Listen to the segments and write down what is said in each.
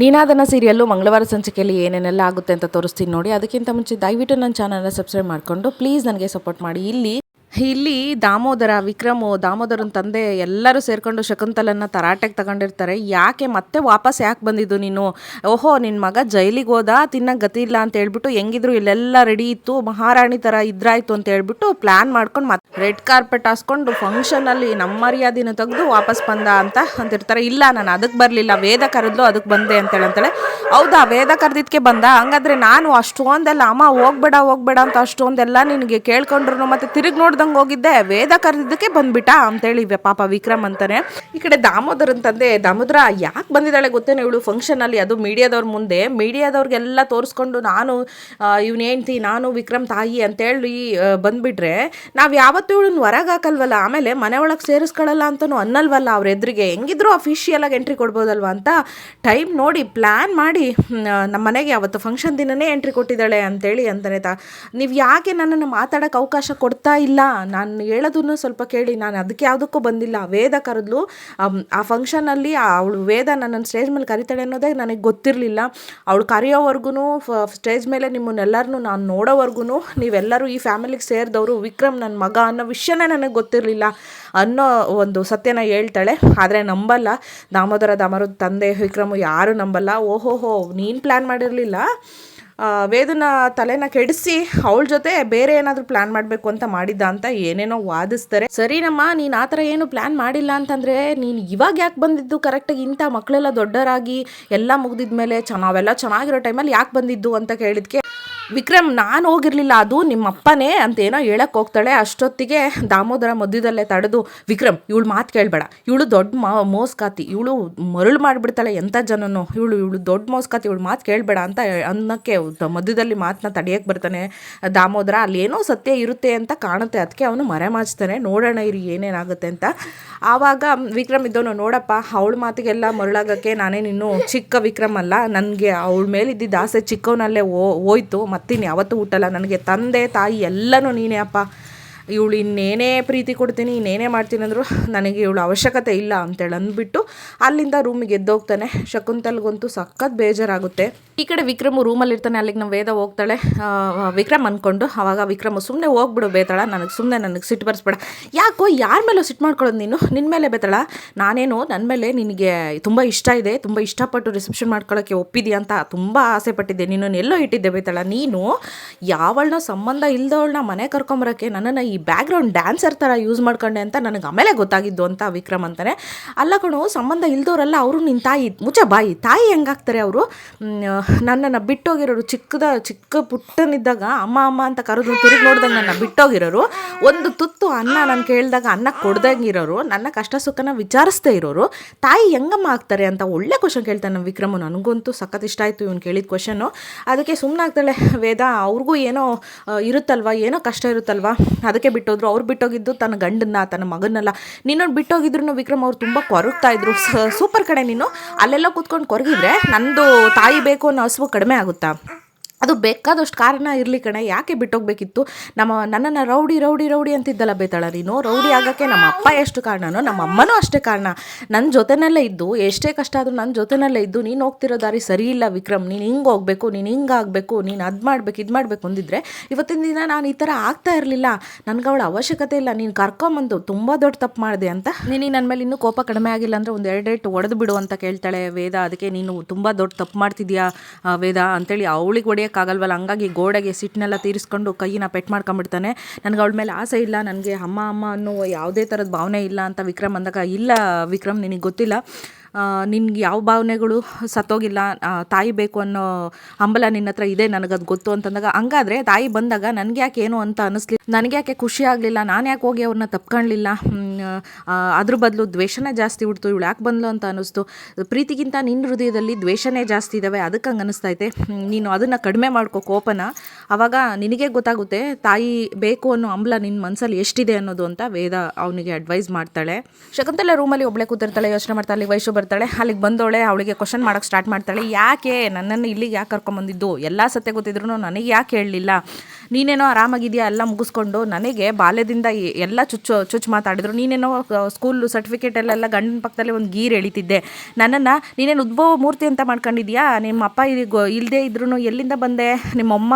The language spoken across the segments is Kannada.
ನೀನಾದನ ಸೀರಿಯಲ್ಲು ಮಂಗಳವಾರ ಸಂಚಿಕೆಯಲ್ಲಿ ಏನೇನೆಲ್ಲ ಆಗುತ್ತೆ ಅಂತ ತೋರಿಸ್ತೀನಿ ನೋಡಿ. ಅದಕ್ಕಿಂತ ಮುಂಚೆ ದಯವಿಟ್ಟು ನನ್ನ ಚಾನಲ್ನ ಸಬ್ಸ್ಕ್ರೈಬ್ ಮಾಡಿಕೊಂಡು ಪ್ಲೀಸ್ ನನಗೆ ಸಪೋರ್ಟ್ ಮಾಡಿ. ಇಲ್ಲಿ ಇಲ್ಲಿ ದಾಮೋದರ, ವಿಕ್ರಮು, ದಾಮೋದರನ ತಂದೆ ಎಲ್ಲರೂ ಸೇರ್ಕೊಂಡು ಶಕುಂತಲನ್ನ ತರಾಟೆಗೆ ತಗೊಂಡಿರ್ತಾರೆ. ಯಾಕೆ ಮತ್ತೆ ವಾಪಸ್ ಯಾಕೆ ಬಂದಿದ್ದು ನೀನು? ಓಹೋ ನಿನ್ನ ಮಗ ಜೈಲಿಗೆ ಹೋದ ತಿನ್ನಕ್ಕೆ ಗತಿ ಇಲ್ಲ ಅಂತ ಹೇಳ್ಬಿಟ್ಟು ಹೆಂಗಿದ್ರು ಇಲ್ಲೆಲ್ಲ ರೆಡಿ ಇತ್ತು, ಮಹಾರಾಣಿ ಥರ ಇದ್ರಾಯ್ತು ಅಂತ ಹೇಳ್ಬಿಟ್ಟು ಪ್ಲ್ಯಾನ್ ಮಾಡ್ಕೊಂಡು ಮತ್ತೆ ರೆಡ್ ಕಾರ್ಪೆಟ್ ಹಾಸ್ಕೊಂಡು ಫಂಕ್ಷನಲ್ಲಿ ನಮ್ಮ ಮರ್ಯಾದಿನ ತೆಗೆದು ವಾಪಸ್ ಬಂದ ಅಂತ ಅಂತಿರ್ತಾರೆ. ಇಲ್ಲ, ನಾನು ಅದಕ್ಕೆ ಬರಲಿಲ್ಲ, ವೇದ ಕರೆದ್ಲು ಅದಕ್ಕೆ ಬಂದೆ ಅಂತೇಳಿ ಹೇಳಂತಾಳೆ. ಹೌದಾ, ವೇದ ಕರೆದಿದ್ದಕ್ಕೆ ಬಂದ? ಹಂಗಾದ್ರೆ ನಾನು ಅಷ್ಟೊಂದೆಲ್ಲ, ಅಮ್ಮ ಹೋಗ್ಬೇಡ ಹೋಗ್ಬೇಡ ಅಂತ ಅಷ್ಟೊಂದೆಲ್ಲ ನಿನಗೆ ಕೇಳ್ಕೊಂಡ್ರು ಮತ್ತೆ ತಿರುಗಿ ನೋಡ್ದಂಗೆ ಹೋಗಿದ್ದೆ ವೇದ ಕರೆದಿದ್ದಕ್ಕೆ ಬಂದ್ಬಿಟ್ಟ ಅಂತೇಳಿ ಪಾಪ ವಿಕ್ರಮ್ ಅಂತಾನೆ. ಈ ಕಡೆ ದಾಮೋದರ್ ಅಂತಂದೆ, ದಾಮೋದರ ಯಾಕೆ ಬಂದಿದ್ದಾಳೆ ಗೊತ್ತೇನೆ ಇವಳು ಫಂಕ್ಷನಲ್ಲಿ ಅದು ಮೀಡಿಯಾದವ್ರ ಮುಂದೆ. ಮೀಡಿಯಾದವ್ರಿಗೆಲ್ಲ ತೋರಿಸ್ಕೊಂಡು ನಾನು ಇವನು ಹೆಂಡ್ತಿ, ನಾನು ವಿಕ್ರಮ್ ತಾಯಿ ಅಂತೇಳಿ ಬಂದ್ಬಿಟ್ರೆ, ನಾವು ಯಾವತ್ತೂ ಇವಳನ್ನ ಹೊರಗೆ ಹಾಕಲ್ವಲ್ಲ, ಆಮೇಲೆ ಮನೆ ಒಳಗೆ ಸೇರಿಸ್ಕೊಳ್ಳಲ್ಲ ಅಂತಲೂ ಅನ್ನಲ್ವಲ್ಲ ಅವ್ರ ಎದುರಿಗೆ. ಹೆಂಗಿದ್ರು ಅಫಿಷಿಯಲಾಗಿ ಎಂಟ್ರಿ ಕೊಡ್ಬೋದಲ್ವ ಅಂತ ಟೈಮ್ ನೋಡಿ ಪ್ಲ್ಯಾನ್ ಮಾಡಿ ನಮ್ಮ ಮನೆಗೆ ಅವತ್ತು ಫಂಕ್ಷನ್ ದಿನನೇ ಎಂಟ್ರಿ ಕೊಟ್ಟಿದ್ದಾಳೆ ಅಂತೇಳಿ ಅಂತಾನೆ ತಾ ನೀವು ಯಾಕೆ ನನ್ನನ್ನು ಮಾತಾಡೋಕ್ಕೆ ಅವಕಾಶ ಕೊಡ್ತಾ ಇಲ್ಲ? ನಾನು ಹೇಳೋದನ್ನು ಸ್ವಲ್ಪ ಕೇಳಿ, ನಾನು ಅದಕ್ಕೆ ಯಾವುದಕ್ಕೂ ಬಂದಿಲ್ಲ. ವೇದ ಕರೆದ್ಲು ಆ ಫಂಕ್ಷನಲ್ಲಿ ಅವಳು ವೇದ ನನ್ನನ್ನು ಸ್ಟೇಜ್ ಮೇಲೆ ಕರಿತಾಳೆ ಅನ್ನೋದೇ ನನಗೆ ಗೊತ್ತಿರಲಿಲ್ಲ. ಅವಳು ಕರೆಯೋವರೆಗೂ ಸ್ಟೇಜ್ ಮೇಲೆ ನಿಮ್ಮನ್ನೆಲ್ಲರನ್ನೂ ನಾನು ನೋಡೋವರೆಗೂ ನೀವೆಲ್ಲರೂ ಈ ಫ್ಯಾಮಿಲಿಗೆ ಸೇರಿದವರು ವಿಕ್ರಮ್ ನನ್ನ ಮಗ ಅನ್ನೋ ವಿಷಯನೇ ನನಗೆ ಗೊತ್ತಿರಲಿಲ್ಲ ಅನ್ನೋ ಒಂದು ಸತ್ಯನ ಹೇಳ್ತಾಳೆ. ಆದರೆ ನಂಬಲ್ಲ. ದಾಮೋದರ ದಾಮರದ ತಂದೆ ವಿಕ್ರಮ್ ಯಾರು ನಂಬಲ್ಲ. ಓಹೋಹೋ, ನೀನು ಪ್ಲ್ಯಾನ್ ಮಾಡಿರಲಿಲ್ಲ? ವೇದನ ತಲೆನ ಕೆಡಿಸಿ ಅವಳ ಜೊತೆ ಬೇರೆ ಏನಾದರೂ ಪ್ಲಾನ್ ಮಾಡಬೇಕು ಅಂತ ಮಾಡಿದ್ದ ಅಂತ ಏನೇನೋ ವಾದಿಸ್ತಾರೆ. ಸರಿನಮ್ಮ ನೀನು ಆ ಥರ ಏನು ಪ್ಲಾನ್ ಮಾಡಿಲ್ಲ ಅಂತಂದರೆ ನೀನು ಇವಾಗ ಯಾಕೆ ಬಂದಿದ್ದು? ಕರೆಕ್ಟಾಗಿ ಇಂಥ ಮಕ್ಕಳೆಲ್ಲ ದೊಡ್ಡರಾಗಿ ಎಲ್ಲ ಮುಗ್ದಿದ್ಮೇಲೆ ಚ, ನಾವೆಲ್ಲ ಚೆನ್ನಾಗಿರೋ ಟೈಮಲ್ಲಿ ಯಾಕೆ ಬಂದಿದ್ದು ಅಂತ ಕೇಳಿದ್ಕೆ ವಿಕ್ರಮ್, ನಾನು ಹೋಗಿರಲಿಲ್ಲ, ಅದು ನಿಮ್ಮಪ್ಪನೇ ಅಂತ ಏನೋ ಹೇಳಕ್ಕೆ ಹೋಗ್ತಾಳೆ. ಅಷ್ಟೊತ್ತಿಗೆ ದಾಮೋದರ ಮಧ್ಯದಲ್ಲೇ ತಡೆದು, ವಿಕ್ರಮ್, ಇವಳು ಮಾತು ಕೇಳಬೇಡ. ಇವಳು ದೊಡ್ಡ ಮಾ, ಮೋಸ್ಕಾತಿ. ಇವಳು ಮರಳು ಮಾಡಿಬಿಡ್ತಾಳೆ ಎಂಥ ಜನನು. ಇವಳು ಇವಳು ದೊಡ್ಡ ಮೋಸ್ಕಾತಿ, ಇವಳು ಮಾತು ಕೇಳಬೇಡ ಅಂತ ಅನ್ನೋಕ್ಕೆ ಮಧ್ಯದಲ್ಲಿ ಮಾತನ್ನ ತಡೆಯಕ್ಕೆ ಬರ್ತಾನೆ. ದಾಮೋದರ, ಅಲ್ಲೇನೋ ಸತ್ಯ ಇರುತ್ತೆ ಅಂತ ಕಾಣುತ್ತೆ. ಅದಕ್ಕೆ ಅವನು ಮರೆ ಮಾಚ್ತಾನೆ. ನೋಡೋಣ ಇರಿ, ಏನೇನಾಗುತ್ತೆ ಅಂತ. ಆವಾಗ ವಿಕ್ರಮ್ ಇದ್ದವನು, ನೋಡಪ್ಪ, ಅವಳ ಮಾತಿಗೆಲ್ಲ ಮರಳಾಗಕ್ಕೆ ನಾನೇನಿನ್ನೂ ಚಿಕ್ಕ ವಿಕ್ರಮ್ ಅಲ್ಲ. ನನಗೆ ಅವಳ ಮೇಲಿದ್ದ ಆಸೆ ಚಿಕ್ಕವನಲ್ಲೇ ಓ ಹೋಯ್ತು. ಮತ್ತಿನ್ನು ಯಾವತ್ತೂ ಹುಟ್ಟಲ್ಲ ನನಗೆ ತಂದೆ ತಾಯಿ ಎಲ್ಲನೂ ನೀನೇ ಅಪ್ಪ. ಇವಳು ಇನ್ನೇನೇ ಪ್ರೀತಿ ಕೊಡ್ತೀನಿ, ಇನ್ನೇನೇ ಮಾಡ್ತೀನಿ ಅಂದರು ನನಗೆ ಇವಳು ಅವಶ್ಯಕತೆ ಇಲ್ಲ ಅಂತೇಳಿ ಅಂದ್ಬಿಟ್ಟು ಅಲ್ಲಿಂದ ರೂಮಿಗೆ ಎದ್ದೋಗ್ತಾನೆ. ಶಕುಂತಲ್ಗಂತೂ ಸಖತ್ ಬೇಜಾರಾಗುತ್ತೆ. ಈ ಕಡೆ ವಿಕ್ರಮು ರೂಮಲ್ಲಿ ಇರ್ತಾನೆ, ಅಲ್ಲಿಗೆ ನಮ್ಮ ವೇದ ಹೋಗ್ತಾಳೆ. ವಿಕ್ರಮ್ ಅಂದ್ಕೊಂಡು ಅವಾಗ ವಿಕ್ರಮ ಸುಮ್ಮನೆ ಹೋಗ್ಬಿಡು ಬೇತಾಳ, ನನಗೆ ಸುಮ್ಮನೆ ನನಗೆ ಸಿಟ್ಟು ಬರ್ಸ್ಬೇಡ. ಯಾಕೋ ಯಾರ ಮೇಲೂ ಸಿಟ್ಟು ಮಾಡ್ಕೊಳ್ಳೋದು ನೀನು? ನಿನ್ನ ಮೇಲೆ ಬೇತಾಳ? ನಾನೇನು ನನ್ನ ಮೇಲೆ ನಿನಗೆ ತುಂಬ ಇಷ್ಟ ಇದೆ, ತುಂಬ ಇಷ್ಟಪಟ್ಟು ರಿಸೆಪ್ಷನ್ ಮಾಡ್ಕೊಳ್ಳೋಕ್ಕೆ ಒಪ್ಪಿದ್ಯಾ ಅಂತ ತುಂಬ ಆಸೆ ಪಟ್ಟಿದ್ದೆ. ನೀನು ಎಲ್ಲೋ ಇಟ್ಟಿದ್ದೆ ಬೇತಾಳ. ನೀನು ಯಾವಳನ್ನ ಸಂಬಂಧ ಇಲ್ಲದವಳನ್ನ ಮನೆ ಕರ್ಕೊಂಬರೋಕ್ಕೆ ನನ್ನನ್ನು ಈ ಬ್ಯಾಕ್ಗ್ರೌಂಡ್ ಡ್ಯಾನ್ಸರ್ ಥರ ಯೂಸ್ ಮಾಡ್ಕೊಂಡೆ ಅಂತ ನನಗೆ ಆಮೇಲೆ ಗೊತ್ತಾಗಿದ್ದು ಅಂತ ವಿಕ್ರಮ್ ಅಂತಾನೆ. ಅಲ್ಲ ಕಣು, ಸಂಬಂಧ ಇಲ್ದವರೆಲ್ಲ ಅವರು ನಿನ್ನ ತಾಯಿ, ಮುಚ್ಚ ಬಾಯಿ, ತಾಯಿ ಹೆಂಗಾಗ್ತಾರೆ ಅವರು? ನನ್ನನ್ನು ಬಿಟ್ಟೋಗಿರೋರು ಚಿಕ್ಕದ, ಚಿಕ್ಕ ಪುಟ್ಟನಿದ್ದಾಗ ಅಮ್ಮ ಅಮ್ಮ ಅಂತ ಕರೆದು ತಿರುಗಿ ನೋಡಿದಾಗ ನನ್ನ ಬಿಟ್ಟೋಗಿರೋರು. ಒಂದು ತುತ್ತು ಅನ್ನ ನಾನು ಕೇಳಿದಾಗ ಅನ್ನ ಕೊಡ್ದಂಗಿರೋರು, ನನ್ನ ಕಷ್ಟ ಸುಖನ ವಿಚಾರಿಸ್ದೇ ಇರೋರು. ತಾಯಿ ಹೆಂಗಮ್ಮ ಆಗ್ತಾರೆ ಅಂತ ಒಳ್ಳೆ ಕ್ವಶನ್ ಕೇಳ್ತಾನೆ ವಿಕ್ರಮ. ನನಗಂತೂ ಸಖತ್ ಇಷ್ಟ ಆಯಿತು ಇವ್ನು ಕೇಳಿದ ಕ್ವಶನ್ನು ಅದಕ್ಕೆ ಸುಮ್ಮನಾಗ್ತಾಳೆ ವೇದ, ಅವ್ರಿಗೂ ಏನೋ ಇರುತ್ತಲ್ವ? ಏನೋ ಕಷ್ಟ ಇರುತ್ತಲ್ವ? ಅದಕ್ಕೆ ಬಿಟ್ಟೋದ್ರು, ಅವ್ರು ಬಿಟ್ಟೋಗಿದ್ದು ತನ್ನ ಗಂಡನ್ನ, ತನ್ನ ಮಗನ್ನೆಲ್ಲ ನಿನ್ನೊಂದು ಬಿಟ್ಟೋಗಿದ್ರು ವಿಕ್ರಮ್ ಅವ್ರು ತುಂಬ ಕೊರಗ್ತಾ ಇದ್ರು. ಸೂಪರ್ ಕಡೆ ನೀನು. ಅಲ್ಲೆಲ್ಲ ಕೂತ್ಕೊಂಡು ಕೊರಗಿದ್ರೆ ನಂದು ತಾಯಿ ಬೇಕು ಅನ್ನೋ ಹಸುವು ಕಡಿಮೆ ಆಗುತ್ತಾ? ಅದು ಬೇಕಾದಷ್ಟು ಕಾರಣ ಇರಲಿ ಕಣೆ. ಯಾಕೆ ಬಿಟ್ಟೋಗ್ಬೇಕಿತ್ತು? ನಮ್ಮ ನನ್ನನ್ನು ರೌಡಿ ರೌಡಿ ರೌಡಿ ಅಂತಿದ್ದಲ್ಲ ಬೇತಾಳ ನೀನು. ರೌಡಿ ಆಗೋಕ್ಕೆ ನಮ್ಮ ಅಪ್ಪ ಎಷ್ಟು ಕಾರಣನೋ, ನಮ್ಮ ಅಮ್ಮನೂ ಅಷ್ಟೇ ಕಾರಣ. ನನ್ನ ಜೊತೆನಲ್ಲೇ ಇದ್ದು, ಎಷ್ಟೇ ಕಷ್ಟ ಆದರೂ ನನ್ನ ಜೊತೆನಲ್ಲೇ ಇದ್ದು, ನೀನು ಹೋಗ್ತಿರೋ ದಾರಿ ಸರಿ ಇಲ್ಲ ವಿಕ್ರಮ್. ನೀನು ಹಿಂಗೆ ಹೋಗ್ಬೇಕು, ನೀನು ಹಿಂಗೆ ಆಗಬೇಕು, ನೀನು ಅದು ಮಾಡಬೇಕು, ಇದು ಮಾಡಬೇಕು ಅಂದಿದ್ರೆ ಇವತ್ತಿನ ದಿನ ನಾನು ಈ ಥರ ಆಗ್ತಾ ಇರಲಿಲ್ಲ. ನನಗೆ ಅವಳ ಅವಶ್ಯಕತೆ ಇಲ್ಲ. ನೀನು ಕರ್ಕೊಂಬಂದು ತುಂಬ ದೊಡ್ಡ ತಪ್ಪು ಮಾಡಿದೆ ಅಂತ. ನೀನು ನನ್ನ ಮೇಲೆ ಇನ್ನೂ ಕೋಪ ಕಡಿಮೆ ಆಗಿಲ್ಲ ಅಂದರೆ ಒಂದು ಎರಡೆರಡು ಒಡೆದು ಬಿಡು ಅಂತ ಕೇಳ್ತಾಳೆ ವೇದ. ಅದಕ್ಕೆ ನೀನು ತುಂಬ ದೊಡ್ಡ ತಪ್ಪು ಮಾಡ್ತಿದ್ಯಾ ವೇದ? ಅಂತೇಳಿ ಅವಳಿಗೆ ಹೊಡೆಯೋಕ್ಕಾಗಲ್ವಲ್ಲ ಹಂಗಾಗಿ ಗೋಡೆಗೆ ಸಿಟ್ಟನ್ನೆಲ್ಲ ತೀರಿಸ್ಕೊಂಡು ಕೈಯಿನ ಪೆಟ್ ಮಾಡ್ಕೊಂಬಿಡ್ತಾನೆ ನನಗೆ ಅವಳ ಮೇಲೆ ಆಸೆ ಇಲ್ಲ. ನನಗೆ ಅಮ್ಮ ಅಮ್ಮ ಅನ್ನೋ ಯಾವುದೇ ಥರದ ಭಾವನೆ ಇಲ್ಲ ಅಂತ ವಿಕ್ರಮ್ ಅಂದಾಗ ಇಲ್ಲ ವಿಕ್ರಮ್, ನಿನಗೆ ಗೊತ್ತಿಲ್ಲ. ನಿನ್ಗೆ ಯಾವ ಭಾವನೆಗಳು ಸತ್ತೋಗಿಲ್ಲ? ತಾಯಿ ಬೇಕು ಅನ್ನೋ ಹಂಬಲ ನಿನ್ನ ಹತ್ರ ಇದೆ, ನನಗದು ಗೊತ್ತು ಅಂತಂದಾಗ, ಹಂಗಾದ್ರೆ ತಾಯಿ ಬಂದಾಗ ನನಗೆ ಯಾಕೆ ಏನು ಅಂತ ಅನ್ನಿಸ್ಲಿ ನನಗೆ ಯಾಕೆ ಖುಷಿ ಆಗಲಿಲ್ಲ, ನಾನು ಯಾಕೆ ಹೋಗಿ ಅವ್ರನ್ನ ತಪ್ಕೊಳ್ಳಿಲ್ಲ ಅದ್ರ ಬದಲು ದ್ವೇಷನೇ ಜಾಸ್ತಿ ಹುಡ್ತು, ಇವಳು ಯಾಕೆ ಬಂದ್ಲು ಅಂತ ಅನ್ನಿಸ್ತು. ಪ್ರೀತಿಗಿಂತ ನಿನ್ನ ಹೃದಯದಲ್ಲಿ ದ್ವೇಷನೇ ಜಾಸ್ತಿ ಇದ್ದಾವೆ ಅದಕ್ಕೆ ಹಂಗೆ ಅನ್ನಿಸ್ತೈತೆ. ನೀನು ಅದನ್ನು ಕಡಿಮೆ ಮಾಡ್ಕೋ ಕೋಪನ. ಆವಾಗ ನಿನಗೆ ಗೊತ್ತಾಗುತ್ತೆ, ತಾಯಿ ಬೇಕು ಅನ್ನೋ ಹಂಬಲ ನಿನ್ನ ಮನಸ್ಸಲ್ಲಿ ಎಷ್ಟಿದೆ ಅನ್ನೋದು ಅಂತ ವೇದ ಅವನಿಗೆ ಅಡ್ವೈಸ್ ಮಾಡ್ತಾಳೆ. ಶಕುಂತಲೆ ರೂಮಲ್ಲಿ ಒಬ್ಳೆ ಕೂತಿರ್ತಾಳೆ, ಯೋಚನೆ ಮಾಡ್ತಾಳೆ ಅಲ್ಲಿಗೆ ವಯಸ್ಸು ಬರ್ತಾಳೆ, ಅಲ್ಲಿಗೆ ಬಂದೋಳೆ, ಅವಳಿಗೆ ಕ್ವಶನ್ ಮಾಡೋಕ್ಕೆ ಸ್ಟಾರ್ಟ್ ಮಾಡ್ತಾಳೆ. ಯಾಕೆ ನನ್ನನ್ನು ಇಲ್ಲಿಗೆ ಯಾಕೆ ಕರ್ಕೊಂಬಂದಿದ್ದು? ಎಲ್ಲ ಸತ್ಯ ಗೊತ್ತಿದ್ರು ನನಗೆ ಯಾಕೆ ಹೇಳಲಿಲ್ಲ? ನೀನೇನೋ ಆರಾಮಾಗಿದೆಯಾ? ಎಲ್ಲ ಮುಗಿಸ್ಕೊಂಡು ನನಗೆ ಬಾಲ್ಯದಿಂದ ಎಲ್ಲ ಚುಚ್ಚು ಚುಚ್ಚು ಮಾತಾಡಿದ್ರು. ನೀನೇನೋ ಸ್ಕೂಲ್ ಸರ್ಟಿಫಿಕೇಟಲ್ಲೆಲ್ಲ ಗಂಡನ ಪಕ್ಕದಲ್ಲಿ ಒಂದು ಗೀರ್ ಎಳಿತಿದ್ದೆ. ನನ್ನನ್ನು, ನೀನೇನು ಉದ್ಭವ ಮೂರ್ತಿ ಅಂತ ಮಾಡ್ಕೊಂಡಿದ್ಯಾ? ನಿಮ್ಮ ಅಪ್ಪ ಇಲ್ಲದೆ ಇದ್ರೂ ಎಲ್ಲಿಂದ ಬಂದೆ? ನಿಮ್ಮಮ್ಮ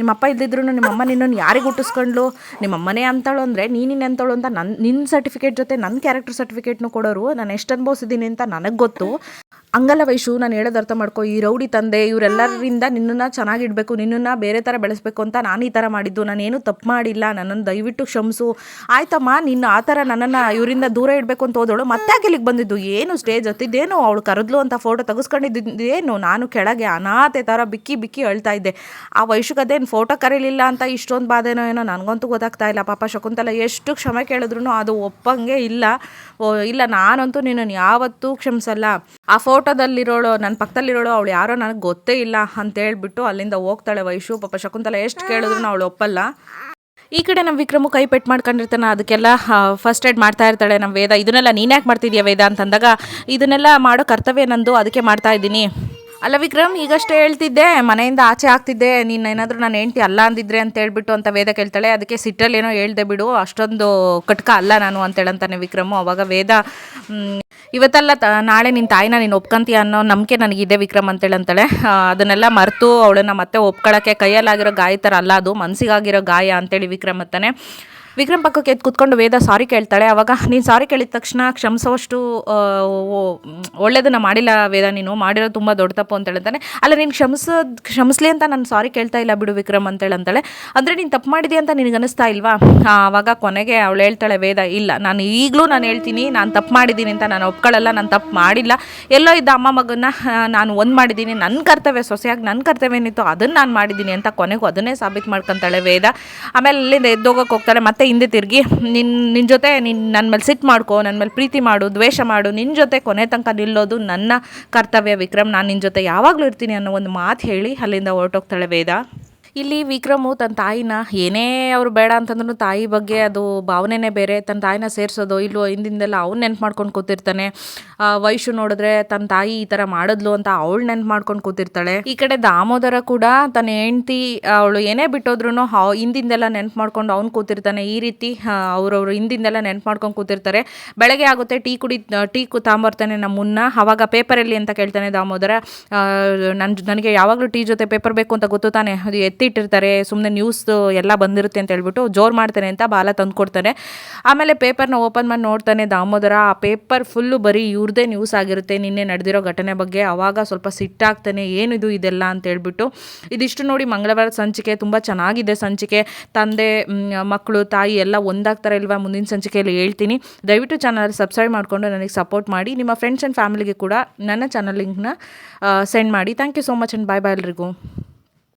ನಿಮ್ಮಪ್ಪ ಇಲ್ದಿದ್ರು ನಿಮ್ಮಮ್ಮ ನಿನ್ನನ್ನು ಯಾರಿಗೆ ಹುಟ್ಟಿಸ್ಕೊಂಡ್ಲು? ನಿಮ್ಮಮ್ಮನೇ ಅಂತಳು ಅಂದರೆ ನೀನಿನ ಅಂತಳು ಅಂತ ನನ್ನ ನಿನ್ನ ಸರ್ಟಿಫಿಕೇಟ್ ಜೊತೆ ನನ್ನ ಕ್ಯಾರೆಕ್ಟರ್ ಸರ್ಟಿಫಿಕೇಟ್ನು ಕೊಡೋರು. ನಾನು ಎಷ್ಟು ಅನುಭವಿಸಿದ್ದೀನಿ ಅಂತ ನನಗೆ ಗೊತ್ತು. ಹಂಗಲ್ಲ ವೈಶು, ನಾನು ಹೇಳೋದು ಅರ್ಥ ಮಾಡ್ಕೊ. ಈ ರೌಡಿ ತಂದೆ, ಇವರೆಲ್ಲರಿಂದ ನಿನ್ನನ್ನು ಚೆನ್ನಾಗಿಡಬೇಕು ನಿನ್ನನ್ನು ಬೇರೆ ಥರ ಬೆಳೆಸಬೇಕು ಅಂತ ನಾನು ಈ ಥರ ಮಾಡಿದ್ದು ನಾನೇನು ತಪ್ಪು ಮಾಡಿಲ್ಲ, ನನ್ನನ್ನು ದಯವಿಟ್ಟು ಕ್ಷಮಿಸು. ಆಯ್ತಮ್ಮ ನಿನ್ನ ಆ ಥರ ನನ್ನನ್ನು ಇವರಿಂದ ದೂರ ಇಡಬೇಕು ಅಂತ ಹೋದವಳು ಮತ್ತೆ ಇಲ್ಲಿಗೆ ಬಂದಿದ್ದು? ಏನು ಸ್ಟೇಜ್ ಹತ್ತಿದ್ದೇನು? ಅವಳು ಕರೆದ್ಲು ಅಂತ ಫೋಟೋ ತೆಗೆಸ್ಕೊಂಡಿದ್ದೇನು? ನಾನು ಕೆಳಗೆ ಅನಾಥೆ ಥರ ಬಿಕ್ಕಿ ಬಿಕ್ಕಿ ಅಳ್ತಾ ಇದ್ದೆ. ಆ ವಯಸ್ಸಿಗದೇನು ಫೋಟೋ ಕರೀಲಿಲ್ಲ ಅಂತ ಇಷ್ಟೊಂದು ಬಾಧೆನೋ ಏನೋ ನನಗಂತೂ ಗೊತ್ತಾಗ್ತಾ ಇಲ್ಲ. ಪಾಪ ಶಕುಂತಲ, ಎಷ್ಟು ಕ್ಷಮೆ ಕೇಳಿದ್ರು ಅದು ಒಪ್ಪಂಗೆ ಇಲ್ಲ. ಇಲ್ಲ, ನಾನಂತೂ ನಿನ್ನನ್ನು ಯಾವತ್ತೂ ಕ್ಷಮಿಸಲ್ಲ. ಆ ಫೋಟೋದಲ್ಲಿರೋಳು ನನ್ನ ಪಕ್ಕದಲ್ಲಿರೋಳು, ಅವಳು ಯಾರೋ ನನಗೆ ಗೊತ್ತೇ ಇಲ್ಲ ಅಂತ ಹೇಳ್ಬಿಟ್ಟು ಅಲ್ಲಿಂದ ಹೋಗ್ತಾಳೆ ವೈಶು. ಪಾಪ ಶಕುಂತಲ, ಎಷ್ಟು ಕೇಳಿದ್ರು ಅವಳು ಒಪ್ಪಲ್ಲ. ಈ ಕಡೆ ನಮ್ಮ ವಿಕ್ರಮು ಕೈ ಪೆಟ್ಟು ಮಾಡ್ಕೊಂಡಿರ್ತಾನೆ, ಅದಕ್ಕೆಲ್ಲ ಫಸ್ಟ್ ಏಡ್ ಮಾಡ್ತಾ ಇರ್ತಾಳೆ ನಮ್ಮ ವೇದ. ಇದನ್ನೆಲ್ಲ ನೀನು ಯಾಕೆ ಮಾಡ್ತಿದ್ಯಾ ವೇದ? ಅಂತಂದಾಗ, ಇದನ್ನೆಲ್ಲ ಮಾಡೋ ಕರ್ತವ್ಯ ನಂದು, ಅದಕ್ಕೆ ಮಾಡ್ತಾ ಇದ್ದೀನಿ. ಅಲ್ಲ ವಿಕ್ರಮ್, ಈಗಷ್ಟೇ ಹೇಳ್ತಿದ್ದೆ, ಮನೆಯಿಂದ ಆಚೆ ಆಗ್ತಿದ್ದೆ, ನೀನು ಏನಾದರೂ ನಾನು ಹೆಂಡ್ತಿ ಅಲ್ಲ ಅಂದಿದ್ರೆ ಅಂತ ಹೇಳ್ಬಿಟ್ಟು ಅಂತ ವೇದ ಕೇಳ್ತಾಳೆ, ಅದಕ್ಕೆ ಸಿಟ್ಟಲ್ಲಿ ಏನೋ ಹೇಳ್ದೆ ಬಿಡು, ಅಷ್ಟೊಂದು ಕಟ್ಕ ಅಲ್ಲ ನಾನು ಅಂತೇಳಂತಾನೆ ವಿಕ್ರಮು, ಅವಾಗ ವೇದ ಇವತ್ತಲ್ಲ ತ, ನಾಳೆ ನಿನ್ನ ತಾಯಿನ ನೀನು ಒಪ್ಕೊಂತೀಯ ಅನ್ನೋ ನಂಬಿಕೆ ನನಗಿದೆ ವಿಕ್ರಮ್ ಅಂತ ಹೇಳಂತಾಳೆ. ಅದನ್ನೆಲ್ಲ ಮರೆತು ಅವಳನ್ನ ಮತ್ತೆ ಒಪ್ಕೊಳ್ಳೋಕ್ಕೆ ಕೈಯಲ್ಲಾಗಿರೋ ಗಾಯ ಥರ ಅಲ್ಲ, ಅದು ಮನಸ್ಸಿಗಾಗಿರೋ ಗಾಯ ಅಂತೇಳಿ ವಿಕ್ರಮ್ ಅಂತಾನೆ. ವಿಕ್ರಮ್ ಪಕ್ಕಕ್ಕೆ ಎದ್ದು ಕುತ್ಕೊಂಡು ವೇದ ಸಾರಿ ಕೇಳ್ತಾಳೆ. ಅವಾಗ ನೀನು ಸಾರಿ ಕೇಳಿದ ತಕ್ಷಣ ಕ್ಷಮಿಸೋಷ್ಟು ಒಳ್ಳೇದನ್ನು ಮಾಡಿಲ್ಲ ವೇದ, ನೀನು ಮಾಡಿರೋ ತುಂಬ ದೊಡ್ಡ ತಪ್ಪು ಅಂತ ಹೇಳ್ತಾನೆ. ಅಲ್ಲ, ನೀನು ಕ್ಷಮಿಸೋದು, ಕ್ಷಮಿಸ್ಲಿ ಅಂತ ನಾನು ಸಾರಿ ಕೇಳ್ತಾ ಇಲ್ಲ ಬಿಡು ವಿಕ್ರಮ್ ಅಂತೇಳಿ ಅಂತಾಳೆ ಅಂದರೆ ನೀನು ತಪ್ಪು ಮಾಡಿದೆ ಅಂತ ನಿನಗೆ ಅನಿಸ್ತಾ ಇಲ್ವಾ? ಆವಾಗ ಕೊನೆಗೆ ಅವಳು ಹೇಳ್ತಾಳೆ, ವೇದ, ಇಲ್ಲ, ನಾನು ಈಗಲೂ ನಾನು ಹೇಳ್ತೀನಿ, ನಾನು ತಪ್ಪು ಮಾಡಿದ್ದೀನಿ ಅಂತ ನಾನು ಒಪ್ಕೊಳ್ಳಲ್ಲ, ನಾನು ತಪ್ಪು ಮಾಡಿಲ್ಲ. ಎಲ್ಲೋ ಇದ್ದ ಅಮ್ಮ ಮಗನ್ನ ನಾನು ಒಂದು ಮಾಡಿದ್ದೀನಿ ನನ್ನ ಕರ್ತವ್ಯ ಸೊಸೆಯಾಗಿ ನನ್ನ ಕರ್ತವ್ಯ ಏನಿತ್ತು ಅದನ್ನು ನಾನು ಮಾಡಿದ್ದೀನಿ ಅಂತ ಕೊನೆಗೂ ಅದನ್ನೇ ಸಾಬೀತು ಮಾಡ್ಕೊತಾಳೆ ವೇದ. ಆಮೇಲೆ ಅಲ್ಲಿಂದ ಎದ್ದೋಗೋಕೆ ಹೋಗ್ತಾಳೆ, ಮತ್ತೆ ಹಿಂದೆ ತಿರುಗಿ ನಿನ್ನ ನಿನ್ನ ಜೊತೆ ನಿನ್ನ ನನ್ನ ಮೇಲೆ ಸಿಟ್ಟು ಮಾಡ್ಕೊ ನನ್ನ ಮೇಲೆ ಪ್ರೀತಿ ಮಾಡು, ದ್ವೇಷ ಮಾಡು ನಿನ್ನ ಜೊತೆ ಕೊನೆ ತನಕ ನಿಲ್ಲೋದು ನನ್ನ ಕರ್ತವ್ಯ ವಿಕ್ರಮ್. ನಾನು ನಿನ್ನ ಜೊತೆ ಯಾವಾಗಲೂ ಇರ್ತೀನಿ ಅನ್ನೋ ಒಂದು ಮಾತು ಹೇಳಿ ಅಲ್ಲಿಂದ ಹೊರಟೋಗ್ತಾಳೆ ವೇದ. ಇಲ್ಲಿ ವಿಕ್ರಮು ತನ್ನ ತಾಯಿನ, ಏನೇ ಅವ್ರು ಬೇಡ ಅಂತಂದ್ರೂ ತಾಯಿ ಬಗ್ಗೆ ಅದು ಭಾವನೆನೇ ಬೇರೆ. ತನ್ನ ತಾಯಿನ ಸೇರಿಸೋದು ಇಲ್ಲೋ ಹಿಂದಿಂದೆಲ್ಲ ಅವ್ನು ನೆನ್ಪು ಮಾಡ್ಕೊಂಡು ಕೂತಿರ್ತಾನೆ. ವಯಸ್ಸು ನೋಡಿದ್ರೆ ತನ್ನ ತಾಯಿ ಈ ಥರ ಮಾಡಿದ್ಲು ಅಂತ ಅವಳು ನೆನ್ಪು ಮಾಡ್ಕೊಂಡು ಕೂತಿರ್ತಾಳೆ. ಈ ಕಡೆ ದಾಮೋದರ ಕೂಡ ತನ್ನ ಹೆಂಡತಿ, ಅವಳು ಏನೇ ಬಿಟ್ಟೋದ್ರು ಹಿಂದಿಂದೆಲ್ಲ ನೆನ್ಪು ಮಾಡ್ಕೊಂಡು ಅವ್ನು ಕೂತಿರ್ತಾನೆ. ಈ ರೀತಿ ಅವ್ರವ್ರು ಹಿಂದಿಂದೆಲ್ಲ ನೆನ್ಪು ಮಾಡ್ಕೊಂಡು ಕೂತಿರ್ತಾರೆ. ಬೆಳಗ್ಗೆ ಆಗುತ್ತೆ, ಟೀ ಕುಡಿ, ಟೀ ಕು ತಾಂಬರ್ತಾನೆ ನಮ್ಮ ಮುನ್ನ. ಅವಾಗ ಪೇಪರಲ್ಲಿ ಅಂತ ಕೇಳ್ತಾನೆ ದಾಮೋದರ. ನನ್ನ ನನಗೆ ಯಾವಾಗಲೂ ಟೀ ಜೊತೆ ಪೇಪರ್ ಬೇಕು ಅಂತ ಗೊತ್ತು ತಾನೆ. ಎತ್ತಿಟ್ಟಿರ್ತಾರೆ ಸುಮ್ಮನೆ ನ್ಯೂಸ್ ಎಲ್ಲ ಬಂದಿರುತ್ತೆ ಅಂತ ಹೇಳ್ಬಿಟ್ಟು ಜೋರು ಮಾಡ್ತಾನೆ ಅಂತ ಬಾಲ ತಂದು ಕೊಡ್ತಾನೆ ಆಮೇಲೆ ಪೇಪರ್ನ ಓಪನ್ ಮಾಡಿ ನೋಡ್ತಾನೆ ದಾಮೋದರ, ಆ ಪೇಪರ್ ಫುಲ್ಲು ಬರೀ ಇವ್ರದೇ ನ್ಯೂಸ್ ಆಗಿರುತ್ತೆ, ನಿನ್ನೆ ನಡೆದಿರೋ ಘಟನೆ ಬಗ್ಗೆ ಅವಾಗ ಸ್ವಲ್ಪ ಸಿಟ್ಟಾಗ್ತಾನೆ, ಏನಿದು ಇದೆಲ್ಲ ಅಂತ ಹೇಳ್ಬಿಟ್ಟು. ಇದಿಷ್ಟು ನೋಡಿ ಮಂಗಳವಾರ ಸಂಚಿಕೆ ತುಂಬ ಚೆನ್ನಾಗಿದೆ ಸಂಚಿಕೆ. ತಂದೆ ಮಕ್ಕಳು, ತಾಯಿ ಎಲ್ಲ ಒಂದಾಗ್ತಾರೆ ಇಲ್ವಾ ಮುಂದಿನ ಸಂಚಿಕೆಯಲ್ಲಿ ಹೇಳ್ತೀನಿ. ದಯವಿಟ್ಟು ಚಾನಲ್ ಸಬ್ಸ್ಕ್ರೈಬ್ ಮಾಡಿಕೊಂಡು ನನಗೆ ಸಪೋರ್ಟ್ ಮಾಡಿ. ನಿಮ್ಮ ಫ್ರೆಂಡ್ಸ್ ಆ್ಯಂಡ್ ಫ್ಯಾಮಿಲಿಗೆ ಕೂಡ ನನ್ನ ಚಾನಲ್ ಲಿಂಕ್ನ ಸೆಂಡ್ ಮಾಡಿ. Thank you so much and bye bye ಎಲ್ರಿಗೂ.